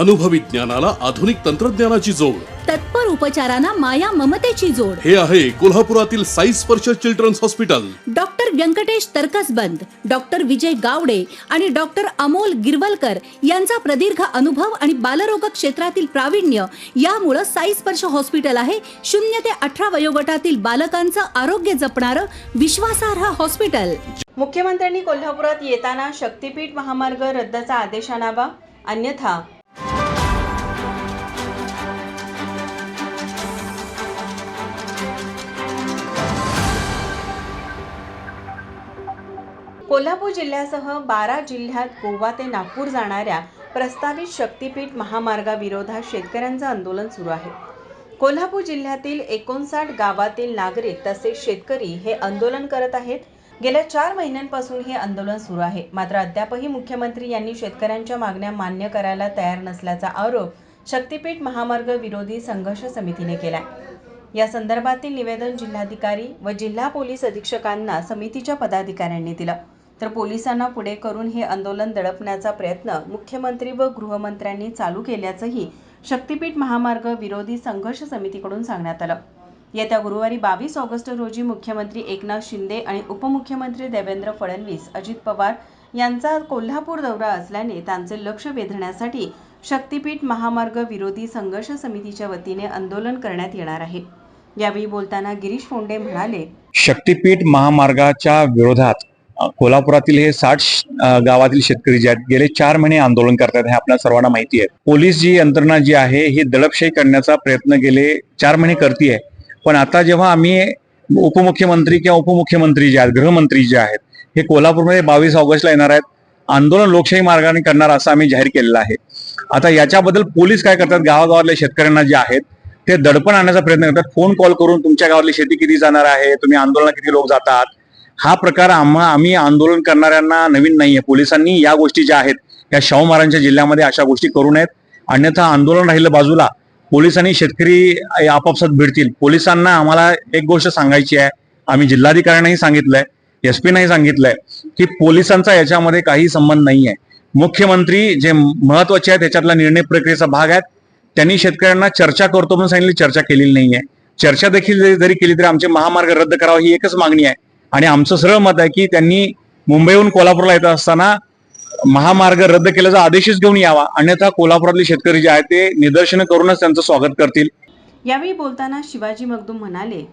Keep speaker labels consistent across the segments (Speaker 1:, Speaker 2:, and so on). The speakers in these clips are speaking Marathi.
Speaker 1: अनुभवी ज्ञानाला आधुनिक तंत्रज्ञानाची जोड.
Speaker 2: तत्पर उपचारांना माया ममतेची जोड.
Speaker 1: हे आहे कोल्हापुरातील Sai Sparsh children's hospital.
Speaker 2: Doctor Venkatesh Taraksaband doctor Vijay Gawade आणि डॉक्टर अमोल गिरवलकर यांचा प्रदीर्घ अनुभव आणि बालरोग क्षेत्रातील प्रावीण्य यामुळं साई स्पर्श हॉस्पिटल आहे. शून्य ते अठरा वयोगटातील बालकांचं आरोग्य जपणारं विश्वासार्ह हॉस्पिटल.
Speaker 3: मुख्यमंत्र्यांनी कोल्हापुरात येताना शक्तीपीठ महामार्ग रद्दचा आदेश आणावा. अन्यथा कोल्हापूर जिल्ह्यासह बारा जिल्ह्यात गोवा ते नागपूर जाणाऱ्या प्रस्तावित शक्तीपीठ महामार्गाविरोधात शेतकऱ्यांचं आंदोलन सुरू आहे. कोल्हापूर जिल्ह्यातील एकोणसाठ गावातील नागरिक तसेच शेतकरी हे आंदोलन करत आहेत. गेल्या चार महिन्यांपासून हे आंदोलन सुरू आहे. मात्र अद्यापही मुख्यमंत्री यांनी शेतकऱ्यांच्या मागण्या मान्य करायला तयार नसल्याचा आरोप शक्तीपीठ महामार्ग विरोधी संघर्ष समितीने केला या संदर्भातील निवेदन जिल्हाधिकारी व जिल्हा पोलीस अधीक्षकांना समितीच्या पदाधिकाऱ्यांनी दिलं. तर पोलिसांना पुढे करून हे आंदोलन दडपण्याचा प्रयत्न मुख्यमंत्री व गृहमंत्र्यांनी चालू केल्याचंही शक्तीपीठ महामार्ग विरोधी संघर्ष समितीकडून सांगण्यात आलं. येत्या गुरुवारी बावीस ऑगस्ट रोजी मुख्यमंत्री एकनाथ शिंदे आणि उपमुख्यमंत्री देवेंद्र फडणवीस अजित पवार यांचा कोल्हापूर दौरा असल्याने त्यांचे लक्ष वेधण्यासाठी शक्तीपीठ महामार्ग विरोधी संघर्ष समितीच्या वतीने आंदोलन करण्यात येणार आहे. यावेळी बोलताना गिरीश फोंडे म्हणाले
Speaker 4: शक्तीपीठ महामार्गाच्या विरोधात कोल्हापुरातील हे साठ गावातील शेतकरी जे आहेत गेले चार महिने आंदोलन करतात हे आपल्या सर्वांना माहिती आहे. पोलीस जी यंत्रणा जी आहे ही दडपशाही करण्याचा प्रयत्न गेले चार महिने करते पण आता जेव्हा आम्ही उपमुख्यमंत्री किंवा उपमुख्यमंत्री जे आहेत गृहमंत्री जे आहेत हे कोल्हापूरमध्ये बावीस ऑगस्टला येणार आहेत आंदोलन लोकशाही मार्गाने करणार असं आम्ही जाहीर केलेलं आहे. आता याच्याबद्दल पोलीस काय करतात गावागावातल्या शेतकऱ्यांना जे आहेत ते दडपण आणण्याचा प्रयत्न करतात. फोन कॉल करून तुमच्या गावातली शेती किती जाणार आहे तुम्ही आंदोलनात किती लोक जातात हा प्रकार आम्हा आम्ही आंदोलन करणाऱ्यांना नवीन नाही आहे पोलिसांनी या गोष्टी ज्या आहेत या शाहू महाराजांच्या जिल्ह्यामध्ये अशा गोष्टी करू नयेत. अन्यथा आंदोलन राहिलं बाजूला. पोलिसांनी शेतकरी आपापसात भिडतील. पोलिसांना आम्हाला एक गोष्ट सांगायची आहे. आम्ही जिल्हाधिकाऱ्यांनाही सांगितलंय एस पीनाही सांगितलंय की पोलिसांचा याच्यामध्ये काही संबंध नाही आहे मुख्यमंत्री जे महत्त्वाचे आहेत त्याच्यातला निर्णय प्रक्रियेचा भाग आहेत. त्यांनी शेतकऱ्यांना चर्चा करतो म्हणून सांगितली चर्चा केलेली नाहीये. चर्चा देखील जरी- जरी केली तरी आमचे महामार्ग रद्द करावा ही एकच मागणी आहे. आणि आमचं सरळ मत आहे की त्यांनी मुंबईहून कोल्हापूरला येत असताना महामार्ग रद्द केल्याचा आदेशच घेऊन यावा. अन्यथा कोल्हापुरातले शेतकरी जे आहेत ते निदर्शनं करूनच त्यांचं स्वागत करतील.
Speaker 3: यावेळी बोलताना शिवाजी मगदूम म्हणाले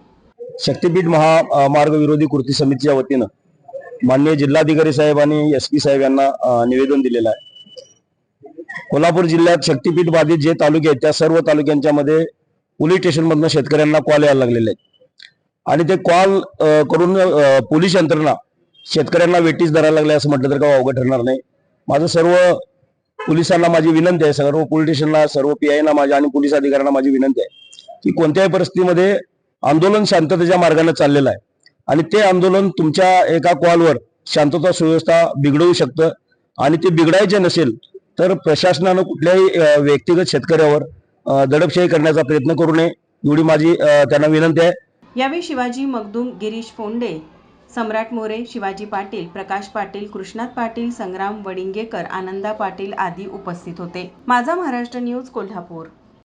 Speaker 5: शक्तीपीठ महामार्ग विरोधी कृती समितीच्या वतीनं माननीय जिल्हाधिकारी साहेब आणि एस पी साहेब यांना निवेदन दिलेलं आहे. कोल्हापूर जिल्ह्यात शक्तीपीठ बाधित जे तालुके आहेत त्या सर्व तालुक्यांच्या मध्ये पोलीस स्टेशनमधनं शेतकऱ्यांना कॉल यायला लागलेले आहेत. आणि ते कॉल करून पोलीस यंत्रणा शेतकऱ्यांना वेटीस धरायला लागले असं म्हटलं तर काय अवघड ठरणार नाही. माझं सर्व पोलिसांना माझी विनंती आहे सर्व पोलीस स्टेशनला सर्व पी आयना माझ्या आणि पोलीस अधिकाऱ्यांना माझी विनंती आहे की कोणत्याही परिस्थितीमध्ये आंदोलन शांततेच्या मार्गाने चाललेलं आहे. आणि ते आंदोलन तुमच्या एका कॉलवर शांतता सुव्यवस्था बिघडवू शकतं. आणि ते बिघडायचे नसेल तर प्रशासनानं कुठल्याही व्यक्तिगत शेतकऱ्यावर दडपशाही करण्याचा प्रयत्न करू नये. एवढी माझी त्यांना विनंती आहे.
Speaker 3: यावेळी शिवाजी मगदूम गिरीश फोंडे सम्राट मोरे शिवाजी पाटील प्रकाश पाटील कृष्णात पाटील संग्राम वडिंगेकर आनंदा पाटील आदी उपस्थित होते. माझा महाराष्ट्र न्यूज कोल्हापूर.